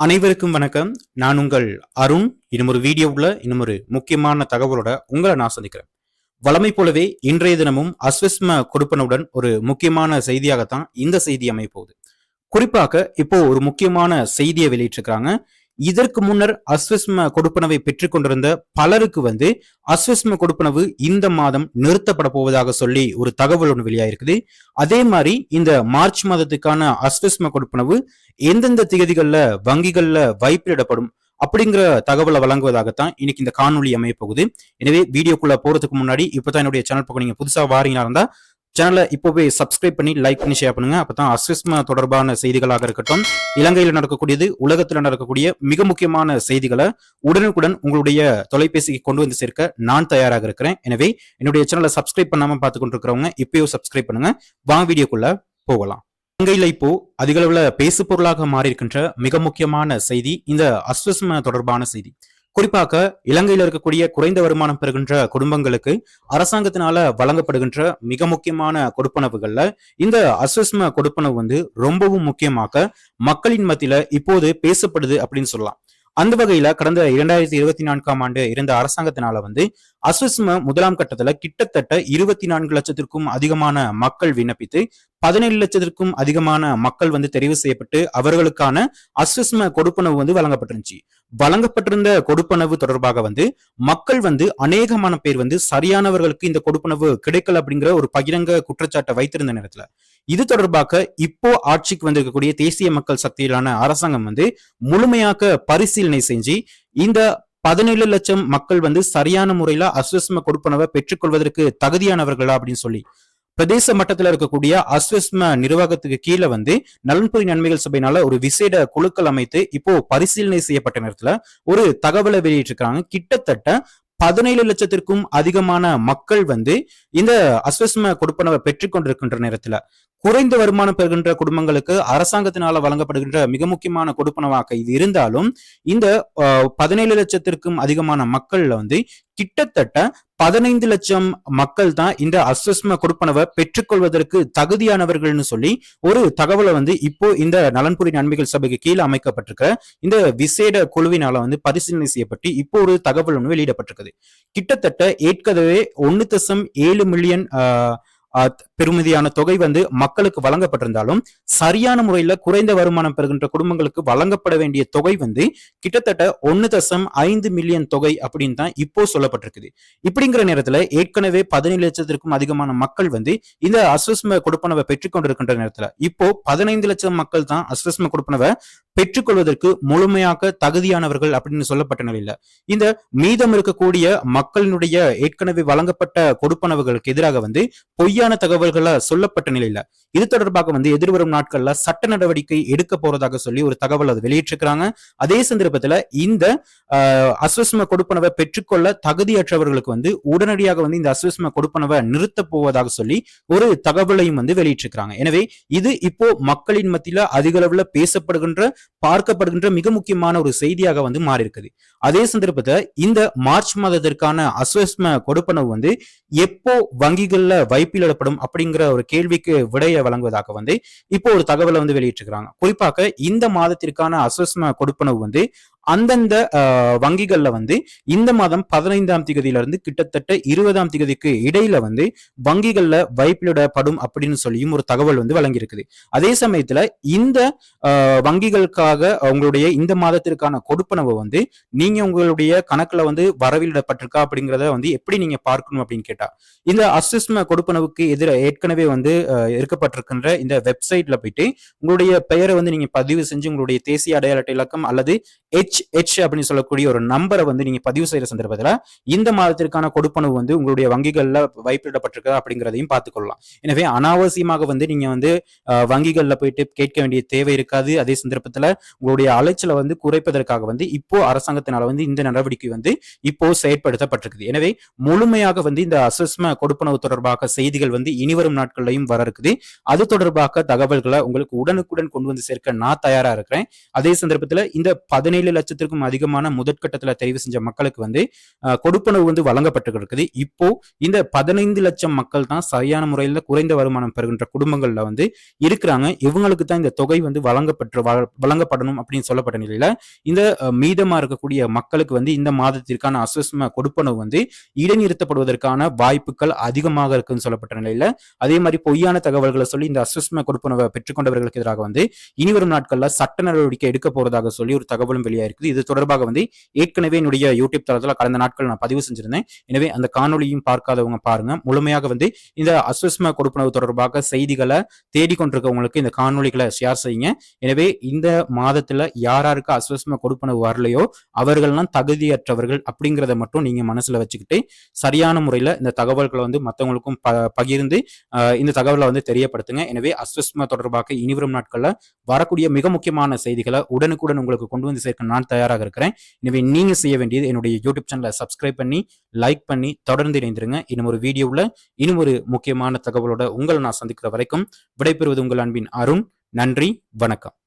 அனைவருக்கும் வணக்கம். நான் உங்கள் அருண். இன்னும் ஒரு வீடியோவில் இன்னும் ஒரு முக்கியமான தகவலோட உங்களை நான் சந்திக்கிறேன். வழமை போலவே இன்றைய தினமும் அஸ்விஸ்ம கொடுப்பனுடன் ஒரு முக்கியமான செய்தியாகத்தான் இந்த செய்தி அமைப்போகுது குறிப்பாக இப்போ ஒரு முக்கியமான செய்தியை வெளியிட்டிருக்கிறாங்க. இதற்கு முன்னர் அஸ்விஸ்ம கொடுப்பனவை பெற்றுக் கொண்டிருந்த பலருக்கு வந்து அஸ்விஸ்ம கொடுப்பனவு இந்த மாதம் நிறுத்தப்பட போவதாக சொல்லி ஒரு தகவல் ஒன்று வெளியாயிருக்குது. அதே மாதிரி இந்த மார்ச் மாதத்துக்கான அஸ்விஸ்ம கொடுப்பனவு எந்தெந்த திகதிகளில் வங்கிகளில் வைப்பிலிடப்படும் அப்படிங்கிற தகவலை வழங்குவதாகத்தான் இன்னைக்கு இந்த காணொலி அமைய போகுது. எனவே வீடியோக்குள்ள போறதுக்கு முன்னாடி இப்பதான் என்னுடைய சேனல் பக்கம் நீங்க புதுசா வாரீங்களா இருந்தா சேனலை இப்போவே சப்ஸ்கிரைப் பண்ணி லைக் பண்ணி ஷேர் பண்ணுங்க. அப்பதான் அஸ்விஸ்ம தொடர்பான செய்திகளாக இருக்கட்டும் இலங்கையில் நடக்கக்கூடியது உலகத்தில் நடக்கக்கூடிய மிக முக்கியமான செய்திகளை உடனுக்குடன் உங்களுடைய தொலைபேசிக்கு கொண்டு வந்து சேர்க்க நான் தயாராக இருக்கிறேன். எனவே என்னுடைய சேனலை சப்ஸ்கிரைப் பண்ணாம பார்த்து கொண்டிருக்கிறவங்க இப்பயோ சப்ஸ்கிரைப் பண்ணுங்க. வாங்க வீடியோக்குள்ள போகலாம். இலங்கையில இப்போ அதிகளவுல பேசு பொருளாக மாறி இருக்கின்ற மிக முக்கியமான செய்தி இந்த அஸ்விஸ்ம தொடர்பான செய்தி. குறிப்பாக இலங்கையில் இருக்கக்கூடிய குறைந்த வருமானம் பெறுகின்ற குடும்பங்களுக்கு அரசாங்கத்தினால வழங்கப்படுகின்ற மிக முக்கியமான கொடுப்பனவுகள்ல இந்த அஸ்வஸ்ம கொடுப்பனவு வந்து ரொம்பவும் முக்கியமாக மக்களின் மத்தியில இப்போது பேசப்படுது அப்படின்னு சொல்லலாம். அந்த வகையில கடந்த இரண்டாயிரத்தி இருபத்தி நான்காம் ஆண்டு இருந்த அரசாங்கத்தினால வந்து அஸ்வஸ்ம முதலாம் கட்டத்துல கிட்டத்தட்ட இருபத்தி நான்கு லட்சத்திற்கும் அதிகமான மக்கள் விண்ணப்பித்து பதினேழு லட்சத்திற்கும் அதிகமான மக்கள் வந்து தெரிவு செய்யப்பட்டு அவர்களுக்கான அஸ்வஸ்ம கொடுப்பனவு வந்து வழங்கப்பட்டிருந்துச்சு. வழங்கப்பட்டிருந்த கொடுப்பனவு தொடர்பாக வந்து மக்கள் வந்து அநேகமான பேர் வந்து சரியானவர்களுக்கு இந்த கொடுப்பனவு கிடைக்கல அப்படிங்கிற ஒரு பகிரங்க குற்றச்சாட்டை வைத்திருந்த நேரத்துல. இது தொடர்பாக இப்போ ஆட்சிக்கு வந்திருக்கக்கூடிய தேசிய மக்கள் சக்தியிலான அரசாங்கம் வந்து முழுமையாக பரிசீலனை செஞ்சு இந்த பதினேழு லட்சம் மக்கள் வந்து சரியான முறையில அஸ்வஸ்ம கொடுப்பனவை பெற்றுக்கொள்வதற்கு தகுதியானவர்களா அப்படின்னு சொல்லி பிரதேச மட்டத்தில் இருக்கக்கூடிய அஸ்வஸ்ம நிர்வாகத்துக்கு கீழே வந்து நலன்புரி நன்மைகள் சபையினால ஒரு விசேட குழுக்கள் அமைத்து இப்போ பரிசீலனை செய்யப்பட்ட நேரத்துல ஒரு தகவலை வெளியிட்டிருக்காங்க. கிட்டத்தட்ட பதினேழு லட்சத்திற்கும் அதிகமான மக்கள் வந்து இந்த அஸ்வஸ்ம கொடுப்பனவை பெற்றுக்கொண்டிருக்கின்ற நேரத்துல குறைந்த வருமானம் பெறுகின்ற குடும்பங்களுக்கு அரசாங்கத்தினால வழங்கப்படுகின்ற மிக முக்கியமான கொடுப்பனவாக இது இருந்தாலும் இந்த பதினேழு லட்சத்திற்கும் அதிகமான மக்கள்ல வந்து கிட்டத்தட்ட பதினைந்து லட்சம் மக்கள் தான் இந்த அஸ்வஸ்ம கொடுப்பனவை பெற்றுக்கொள்வதற்கு தகுதியானவர்கள்னு சொல்லி ஒரு தகவலை வந்து இப்போ இந்த நலன்புரி நன்மைகள் சபைக்கு கீழே அமைக்கப்பட்டிருக்க இந்த விசேட குழுவினால வந்து பரிசீலனை செய்யப்பட்டு இப்போ ஒரு தகவல் ஒன்று வெளியிடப்பட்டிருக்குது. கிட்டத்தட்ட ஏற்கனவே ஒன்னு தசம் ஏழு மில்லியன் பெருமதியான தொகை வந்து மக்களுக்கு வழங்கப்பட்டிருந்தாலும் சரியான முறையில குறைந்த வருமானம் பெறுகின்ற குடும்பங்களுக்கு வழங்கப்பட வேண்டிய தொகை வந்து கிட்டத்தட்ட ஒன்னு தசம் ஐந்து மில்லியன் தொகை அப்படின்னு தான் இப்போ சொல்லப்பட்டிருக்குது. இப்படிங்கிற நேரத்துல ஏற்கனவே பதினேழு லட்சத்திற்கும் அதிகமான மக்கள் வந்து இந்த அஸ்வஸ்ம கொடுப்பனவை பெற்றுக்கொண்டிருக்கின்ற நேரத்துல இப்போ பதினைந்து லட்சம் மக்கள் தான் அஸ்வஸ்ம கொடுப்பனவை பெற்றுக்கொள்வதற்கு முழுமையாக தகுதியானவர்கள் அப்படின்னு சொல்லப்பட்ட நிலையில இந்த மீதம் இருக்கக்கூடிய மக்களினுடைய ஏற்கனவே வழங்கப்பட்ட கொடுப்பனவுகளுக்கு எதிராக வந்து பொய்யான தகவல்களை சொல்லப்பட்ட நிலையில இது தொடர்பாக வந்து எதிர்வரும் நாட்கள்ல சட்ட நடவடிக்கை எடுக்க போறதாக சொல்லி ஒரு தகவல் அதை வெளியிட்டிருக்கிறாங்க. அதே சந்தர்ப்பத்துல இந்த அஸ்வஸ்ம கொடுப்பனவை பெற்றுக்கொள்ள தகுதியற்றவர்களுக்கு வந்து உடனடியாக வந்து இந்த அஸ்வஸ்ம கொடுப்பனவை நிறுத்த போவதாக சொல்லி ஒரு தகவலையும் வந்து வெளியிட்டிருக்கிறாங்க. எனவே இது இப்போ மக்களின் மத்தியில அதிக அளவுல பேசப்படுகின்ற பார்க்கப்படுகின்ற மிக முக்கியமான ஒரு செய்தியாக வந்து மாறி இருக்குது அதே சந்தர்ப்பத்தை இந்த மார்ச் மாதத்திற்கான அஸ்வஸ்ம கொடுப்பனவு வந்து எப்போ வங்கிகள்ல வைப்பிலிடப்படும் அப்படிங்கிற ஒரு கேள்விக்கு விடையை வழங்குவதாக வந்து இப்போ ஒரு தகவலை வந்து வெளியிட்டிருக்கிறாங்க. குறிப்பாக இந்த மாதத்திற்கான அசஸ்ம கொடுப்பனவு வந்து அந்தந்த வங்கிகள்ல வந்து இந்த மாதம் பதினைந்தாம் இருந்து கிட்டத்தட்ட இருபதாம் தேதிக்கு இடையில வந்து வங்கிகள்ல வைப்பிலிடப்படும் அப்படின்னு சொல்லியும் ஒரு தகவல் வந்து வழங்கியிருக்குது. அதே சமயத்துல இந்த வங்கிகளுக்காக உங்களுடைய இந்த மாதத்திற்கான கொடுப்பனவை வந்து நீங்க உங்களுடைய கணக்குல வந்து வரவிலிடப்பட்டிருக்கா அப்படிங்கிறத வந்து எப்படி நீங்க பார்க்கணும் அப்படின்னு கேட்டா இந்த அசிஸ்ம கொடுப்பனவுக்கு எதிர ஏற்கனவே வந்து இருக்கப்பட்டிருக்கின்ற இந்த வெப்சைட்ல போயிட்டு உங்களுடைய பெயரை வந்து நீங்க பதிவு செஞ்சு உங்களுடைய தேசிய அடையாள இலக்கம் அல்லது எச் ஹெச் அப்படின்னு சொல்லக்கூடிய ஒரு நம்பரை வந்து நீங்க பதிவு செய்யற சந்தர்ப்பத்தில் இந்த மாதத்திற்கான கொடுப்பனவு வந்து உங்களுடைய வங்கிகள்ல வைப்பிடப்பட்டிருக்கா அப்படிங்கிறதையும் பார்த்துக்கொள்ளலாம். எனவே அனாவசியமாக வந்து நீங்க வந்து வங்கிகள்ல போயிட்டு கேட்க வேண்டிய தேவை இருக்காது. அதே சந்தர்ப்பத்துல உங்களுடைய அலைச்சலை வந்து குறைப்பதற்காக வந்து இப்போ அரசாங்கத்தினால வந்து இந்த நடவடிக்கை வந்து இப்போ செயற்படுத்தப்பட்டிருக்குது. எனவே முழுமையாக வந்து இந்த அசஸ்ம கொடுப்பனவு தொடர்பாக செய்திகள் வந்து இனிவரும் நாட்கள்லையும் வர இருக்குது. அது தொடர்பாக தகவல்களை உங்களுக்கு உடனுக்குடன் கொண்டு வந்து சேர்க்க நான் தயாரா இருக்கிறேன். அதே சந்தர்ப்பத்துல இந்த பதினேழு லட்சம் லட்சத்திற்கும் அதிகமான முதற்கட்டத்தில் தெரிவு செஞ்ச மக்களுக்கு வந்து கொடுப்பனவு வந்து வழங்கப்பட்டு இருக்குது இப்போ இந்த பதினைந்து லட்சம் மக்கள் தான் சரியான முறையில் குறைந்த வருமானம் பெறுகின்ற குடும்பங்கள்ல வந்து இருக்கிறாங்க. இவங்களுக்கு தான் இந்த தொகை வந்து வழங்கப்பட்டு வழங்கப்படணும் அப்படின்னு சொல்லப்பட்ட நிலையில இந்த மீதமா இருக்கக்கூடிய மக்களுக்கு வந்து இந்த மாதத்திற்கான அஸ்வஸ்ம கொடுப்பனவு வந்து இடைநிறுத்தப்படுவதற்கான வாய்ப்புகள் அதிகமாக இருக்குன்னு சொல்லப்பட்ட நிலையில அதே மாதிரி பொய்யான தகவல்களை சொல்லி இந்த அஸ்வஸ்ம கொடுப்பனவை பெற்றுக்கொண்டவர்களுக்கு எதிராக வந்து இனிவரும் நாட்கள்ல சட்ட நடவடிக்கை எடுக்க போறதாக சொல்லி ஒரு தகவலும் இருக்குது. இது தொடர்பாக வந்து ஏற்கனவே என்னுடைய யூடியூப் தளத்தில் கடந்த நாட்கள் நான் பதிவு செஞ்சிருந்தேன். எனவே அந்த காணொலியும் பார்க்காதவங்க பாருங்க. முழுமையாக வந்து இந்த அஸ்வஸ்ம கொடுப்பனவு தொடர்பாக செய்திகளை தேடிக்கொண்டிருக்கவங்களுக்கு இந்த காணொளிகளை ஷேர் செய்யுங்க. எனவே இந்த மாதத்துல யாராருக்கு அஸ்வஸ்ம கொடுப்பனவு வரலையோ அவர்கள்லாம் தகுதியற்றவர்கள் அப்படிங்கிறத மட்டும் நீங்க மனசுல வச்சுக்கிட்டு சரியான முறையில இந்த தகவல்களை வந்து மற்றவங்களுக்கும் ப பகிர்ந்து இந்த தகவலை வந்து தெரியப்படுத்துங்க. எனவே அஸ்வஸ்ம தொடர்பாக இனிவரும் நாட்கள்ல வரக்கூடிய மிக முக்கியமான செய்திகளை உடனுக்குடன் உங்களுக்கு கொண்டு வந்து சேர்க்க நான் தயாராக இருக்கிறேன். எனவே நீங்க செய்ய வேண்டியது என்னுடைய யூடியூப் சேனலை சப்ஸ்கிரைப் பண்ணி லைக் பண்ணி தொடர்ந்து இணைந்திருங்க. இன்னும் ஒரு வீடியோவில் இன்னும் ஒரு முக்கியமான தகவலோட உங்களை நான் சந்திக்கிற வரைக்கும் விடைபெறுவது உங்கள் அன்பின் அருண். நன்றி வணக்கம்.